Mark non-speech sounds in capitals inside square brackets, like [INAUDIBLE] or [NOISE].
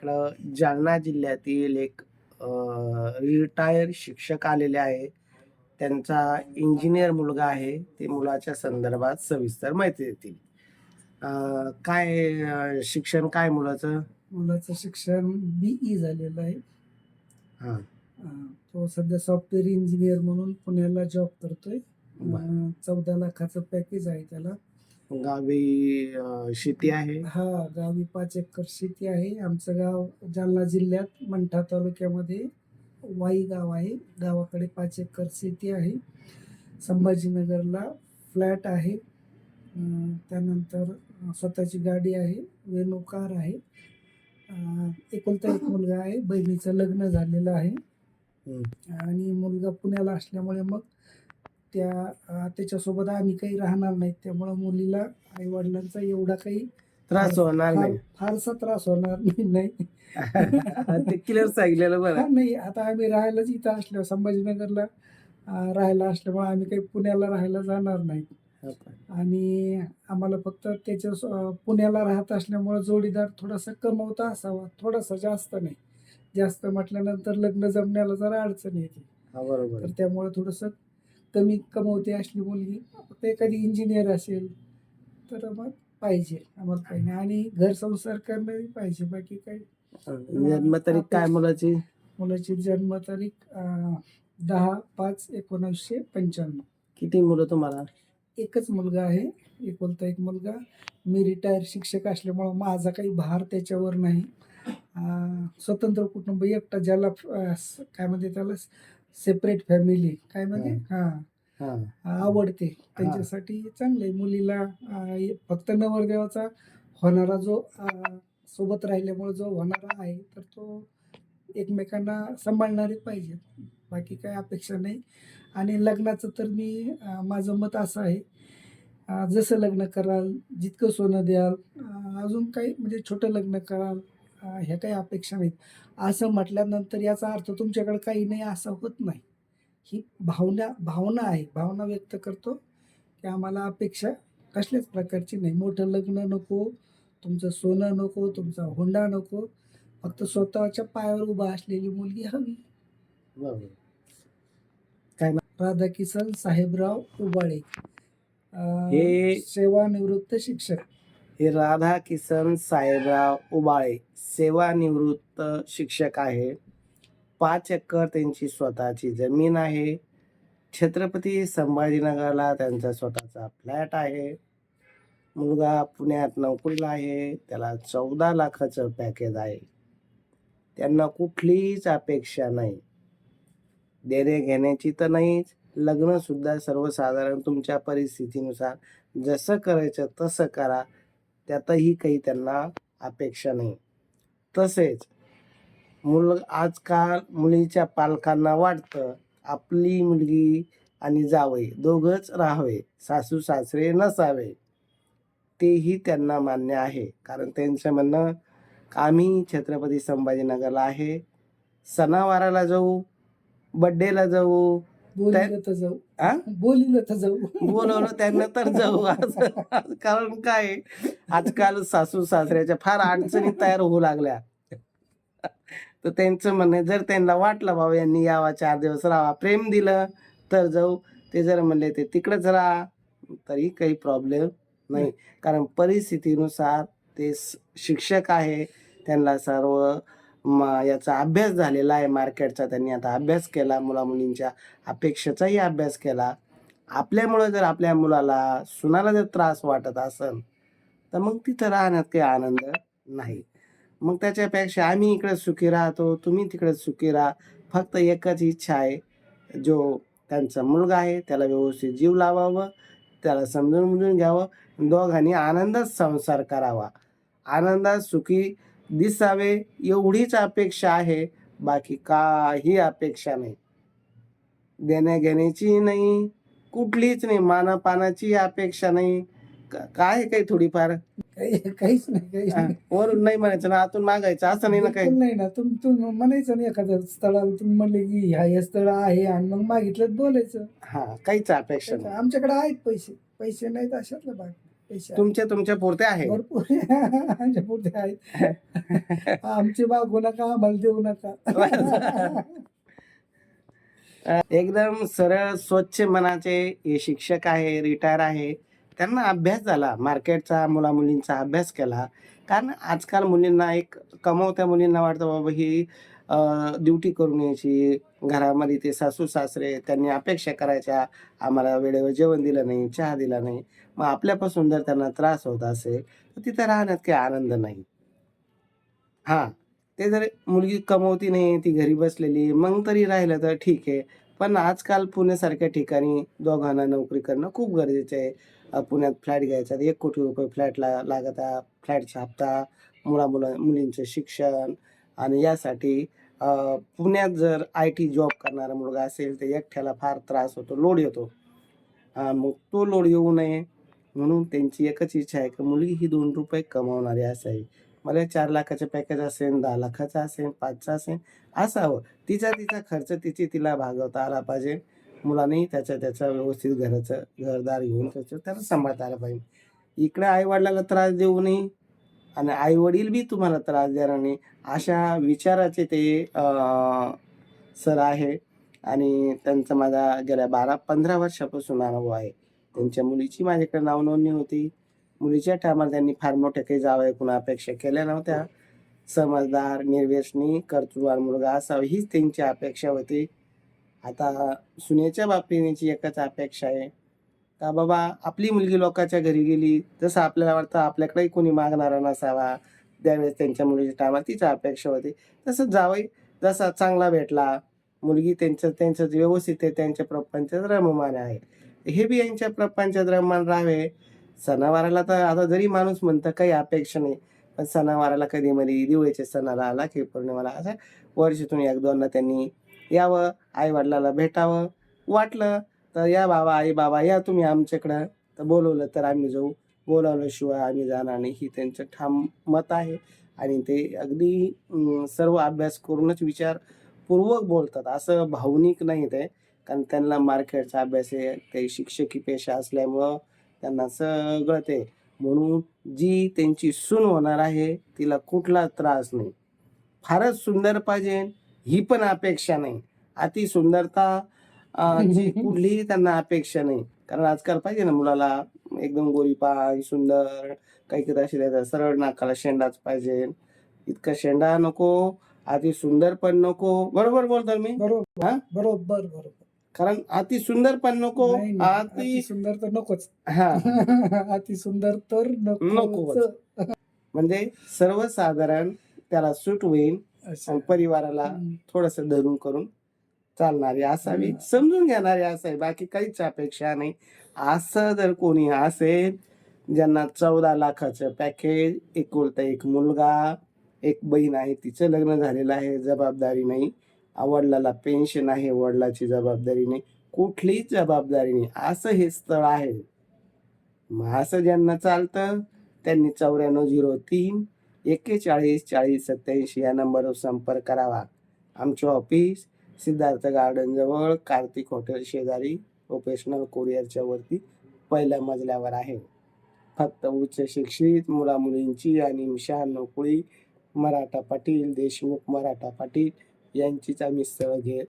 इकडं जालना जिल्ह्यातील एक रिटायर शिक्षक आलेले आहे. त्यांचा इंजिनियर मुलगा आहे. ते मुलाच्या संदर्भात सविस्तर माहिती देतील. काय शिक्षण काय मुलाचं? मुलाचं शिक्षण बीई झालेलं आहे. हा. तो सध्या सॉफ्टवेअर इंजिनियर म्हणून पुण्याला जॉब करतोय. चौदा लाखाचं पॅकेज आहे त्याला. गावी शेती आहे? हा गावी पाच एकर शेती आहे. आमचं गाव जालना जिल्ह्यात मंठा तालुक्यामध्ये वाई गाव आहे. गावाकडे पाच एकर शेती आहे. संभाजीनगरला फ्लॅट आहे. त्यानंतर स्वतःची गाडी आहे. वेणू कार आहे. एकुलता एक मुलगा आहे. बहिणीचं लग्न झालेलं आहे. आणि मुलगा पुण्याला असल्यामुळे मग त्या त्याच्यासोबत आम्ही काही राहणार नाहीत. त्यामुळं मुलीला आई वडिलांचा एवढा काही त्रास होणार फार- नाही. फारसा त्रास होणार नाही. नाही. [LAUGHS] ते क्लिअर सांगितलेलं हा, बरं नाही. आता आम्ही राहायलाच इथं असल्यावर संभाजीनगरला अं, राहायला असल्यामुळे आम्ही काही पुण्याला राहायला जाणार नाही. आणि आम्हाला फक्त त्याच्या स- अं, पुण्याला राहत असल्यामुळे जोडीदार थोडासा कमवता असावा. थोडासा जास्त नाही. जास्त म्हटल्यानंतर लग्न जमण्याला जरा अडचण येते. हा बरोबर. तर त्यामुळे थोडंसं कमी कमवते असली मुलगी फक्त एखादी इंजिनियर असेल तर मग पाहिजे आम्हाला काही नाही. आणि घर संसार करणारी पाहिजे बाकी काही. जन्मतारीख काय मुलाची? मुलाची जन्मतारीख दहा पाच एकोणीसशे पंच्याण्णव. किती मुलं तुम्हाला? एकच मुलगा आहे एकुलता एक मुलगा. मी रिटायर शिक्षक असल्यामुळं माझा काही भार त्याच्यावर नाही. स्वतंत्र कुटुंब एकटा ज्याला काय म्हणते त्याला सेपरेट फॅमिली. काय म्हणते हां. हा. आवडते. त्यांच्यासाठी चांगलं आहे. मुलीला अं, फक्त नवरदेवाचा होणारा जो अं, सोबत राहिल्यामुळे जो होणारा आहे तर तो एकमेकांना सांभाळणारे पाहिजे. बाकी काही अपेक्षा नाही. आणि लग्नाचं तर मी अं, माझं मत असं आहे. अं, जसं लग्न कराल जितकं सोनं द्याल अं, अजून काही म्हणजे छोटं लग्न कराल ह्या काही अपेक्षा नाहीत. असं म्हटल्यानंतर याचा अर्थ तुमच्याकडे काही नाही असं होत नाही. ही भावना भावना आहे. भावना व्यक्त करतो की आम्हाला अपेक्षा कसल्याच प्रकारची नाही. मोठं लग्न नको तुमचं सोनं नको तुमचा हुंडा नको. फक्त स्वतःच्या पायावर उभा असलेली मुलगी हवी. बरोबर. राधाकिसन साहेबराव उबाळे सेवानिवृत्त शिक्षक. हे राधा किसन साहेबराव उबाळे सेवानिवृत्त शिक्षक आहे. पाच एकर त्यांची स्वतःची जमीन आहे. छत्रपती संभाजीनगरला त्यांचा स्वतःचा फ्लॅट आहे. मुलगा पुण्यात नोकरीला आहे. त्याला चौदा लाखाचं पॅकेज आहे. त्यांना कुठलीच अपेक्षा नाही. देणे घेण्याची तर नाहीच. लग्नसुद्धा सर्वसाधारण तुमच्या परिस्थितीनुसार जसं करायचं तसं करा. त्यातही काही त्यांना अपेक्षा नाही. तसेच मुल आजकाल मुलीच्या पालकांना वाटतं आपली मुलगी आणि जावे दोघंच राहावे सासू सासरे नसावे. तेही त्यांना मान्य आहे. कारण त्यांचं म्हणणं आम्ही छत्रपती संभाजीनगरला आहे. सणावाराला जाऊ बड्डेला जाऊ बोलिलं तर जाऊ? बोलिलं तर जाऊ. बोलवलं त्यांना तर जाऊ. [LAUGHS] असं कारण काय? आजकाल सासू सासऱ्याच्या फार अडचणी तयार होऊ लागल्या. तर त्यांचं म्हणणं आहे, जर त्यांना वाटलं बाबा यांनी यावा चार दिवस राहावा प्रेम दिलं तर जाऊ. ते जर म्हणले ते तिकडंच राहा. तरी काही प्रॉब्लेम नाही. कारण परिस्थितीनुसार ते स- शिक्षक आहे. त्यांना सर्व याचा अभ्यास झालेला आहे मार्केटचा. त्यांनी आता अभ्यास केला मुला मुलींच्या अपेक्षेचाही अभ्यास केला. आपल्यामुळं जर आपल्या मुलाला सुनाला जर त्रास वाटत असेल तर मग तिथं राहण्यात काही आनंद नाही. मग त्याच्यापेक्षा आम्ही इकडे सुखी राहतो तुम्ही तिकडे सुखी राहा. फक्त एकच इच्छा आहे जो त्यांचा मुलगा आहे त्याला व्यवस्थित जीव लावावं त्याला समजून समजून घ्यावं दोघांनी आनंदात संसार करावा. आनंदात सुखी दिसावे एवढीच अपेक्षा आहे बाकी काही अपेक्षा नाही. देण्या घेण्याची नाही कुठलीच नाही मानापानाची अपेक्षा नाही. काय काही थोडीफार? काही- काहीच नाही काहीच हा, नाही. वरून नाही म्हणायचं ना आतून मागायचं असं नाही ना काही? बिलकुल नाही ना तुम्ही तुम्ही म्हणायचं नाही एखाद्या स्थळाला तुम्ही म्हणले की ह्या हे स्थळ आहे आणि मग मागितलं तर बोलायचं. हा काहीच अपेक्षा नाही. आमच्याकडे आहेत पैसे पैसे नाहीत अशातलं बाकी आहेत. तुमच्या तुमच्या पुरते आहे. भरपूर. [LAUGHS] आमच्या पुढे आहेत. [LAUGHS] आमची मागू नका आम्हाला देऊ नका. [LAUGHS] एकदम सरळ स्वच्छ मनाचे हे शिक्षक आहे रिटायर आहे. त्यांना अभ्यास झाला मार्केटचा मुला मुलींचा अभ्यास केला. कारण आजकाल मुलींना एक कमवत्या मुलींना वाटतं बाबा ही ड्युटी करून यायची. घरामध्ये ते सासू सासरे त्यांनी अपेक्षा करायच्या आम्हाला वेळेवर जेवण दिलं नाही चहा दिला नाही. मग आपल्यापासून जर त्यांना त्रास होत असेल तर तिथं राहण्यात काही आनंद नाही. हां ते जर मुलगी कमवती नाही ती घरी बसलेली मग तरी राहिलं तर ठीक आहे. पण आजकाल पुण्यासारख्या ठिकाणी दोघांना नोकरी करणं खूप गरजेचं आहे. पुण्यात फ्लॅट घ्यायचा तर एक कोटी रुपये फ्लॅटला लागत फ्लॅटचा हप्ता मुला मुला मुलींचं शिक्षण आणि यासाठी पुण्यात जर आय टी जॉब करणारा मुलगा असेल तर एकट्याला फार त्रास होतो लोड येतो. मग तो लोड येऊ नये म्हणून त्यांची एकच इच्छा आहे की मुलगी ही दोन रुपये कमावणारी असावी. मला चार लाखाचं पॅकेज असेल दहा लाखाचं असेल पाचचं असेल असावं. तिचा तिचा खर्च तिची तिला भागवता आला पाहिजे. मुलांनी त्याच्या त्याचा व्यवस्थित घराचं घरदार घेऊन त्याचं त्याला सांभाळता आलं पाहिजे. इकडे आई वडिलाला त्रास देऊ नये. आणि आई वडील बी तुम्हाला त्रास देणार नाही अशा विचाराचे ते सर आहे. आणि त्यांचा माझा गेल्या बारा पंधरा वर्षापासून अनुभव आहे. त्यांच्या मुलीची माझ्याकडे नावनोंदणी होती. मुलीच्या टायमाला त्यांनी फार मोठ्या काही जावं एकूण अपेक्षा केल्या नव्हत्या. समजदार निर्व्यसनी कर्तृवार मुलगा असावा हीच त्यांची अपेक्षा होती. आता सुनेच्या बाबतीची एकच अपेक्षा आहे. का बाबा आपली मुलगी लोकांच्या घरी गेली जसं आपल्याला वाटतं आपल्याकडेही कोणी मागणारा नसावा त्यावेळेस त्यांच्या मुलीच्या टायमात तिच्या अपेक्षा होती. तसंच जावई जसा चांगला भेटला मुलगी त्यांचं त्यांचं जे व्यवस्थित आहे त्यांच्या प्रपंचात रममान आहे. हे बी यांच्या प्रपंचात रममान राहावे. सणावाराला तर आता जरी माणूस म्हणतं काही अपेक्षा नाही पण सणावाराला कधी मध्ये दिवाळीच्या सणाला आला की पौर्णिमाला असं वर्षातून एक दोनदा त्यांनी यावं आई वडिलाला भेटावं वाटलं तर या बाबा आई बाबा या तुम्ही आमच्याकडं. तर बोलवलं तर आम्ही जाऊ. बोलावल्याशिवाय आम्ही जाणार नाही. ही त्यांचं ठाम मत आहे. आणि ते अगदी सर्व अभ्यास करूनच विचारपूर्वक बोलतात. असं भावनिक नाही ते. कारण त्यांना मार्केटचा अभ्यास आहे. ते शिक्षकी पेशा असल्यामुळं त्यांना सगळं ते. म्हणून जी त्यांची सून होणार आहे तिला कुठला त्रास नाही. फारच सुंदर पाहिजे. ही पण अपेक्षा नाही. अति सुंदरता ची [LAUGHS] कुठलीही त्यांना अपेक्षा नाही कारण आजकाल पाहिजे ना मुलाला एकदम गोरी पाय सुंदर काही काही अशी देतात सरळ नाकाला शेंडाच पाहिजे इतका शेंडा नको अति सुंदर पण नको बरोबर बोलतो मी बरोबर हा? बरोबर बरोबर कारण अति सुंदर पण नको नाही, नाही. अति अति सुंदर तर नकोच हा [LAUGHS] अति सुंदर तर नकोच. नकोच म्हणजे सर्वसाधारण त्याला सूट होईल असं. आणि परिवाराला हम्म. थोडस धरून करून चालणारी असावी. समजून घेणारी असावी बाकी काहीच अपेक्षा नाही. असं जर कोणी असेल ज्यांना चौदा लाखाचं पॅकेज एकुलता एक मुलगा एक बहीण आहे तिचं लग्न झालेलं आहे जबाबदारी नाही. वडिलाला पेन्शन आहे वडिलाची जबाबदारी नाही. कुठलीच जबाबदारी नाही. असं हे स्थळ आहे. मग असं ज्यांना चालतं त्यांनी चौऱ्याण्णव झिरो तीन एक्केचाळीस चाळीस सत्याऐंशी या नंबरवर संपर्क करावा. आमचे ऑफिस सिद्धार्थ गार्डन जवळ कार्तिक हॉटेल शेजारी प्रोफेशनल कोरिअरच्या वरती पहिल्या मजल्यावर आहे. फक्त उच्च शिक्षित मुलामुलींची आणि मिशा नोकळी मराठा पाटील देशमुख मराठा पाटील यांचीच आम्ही स्थळ घेत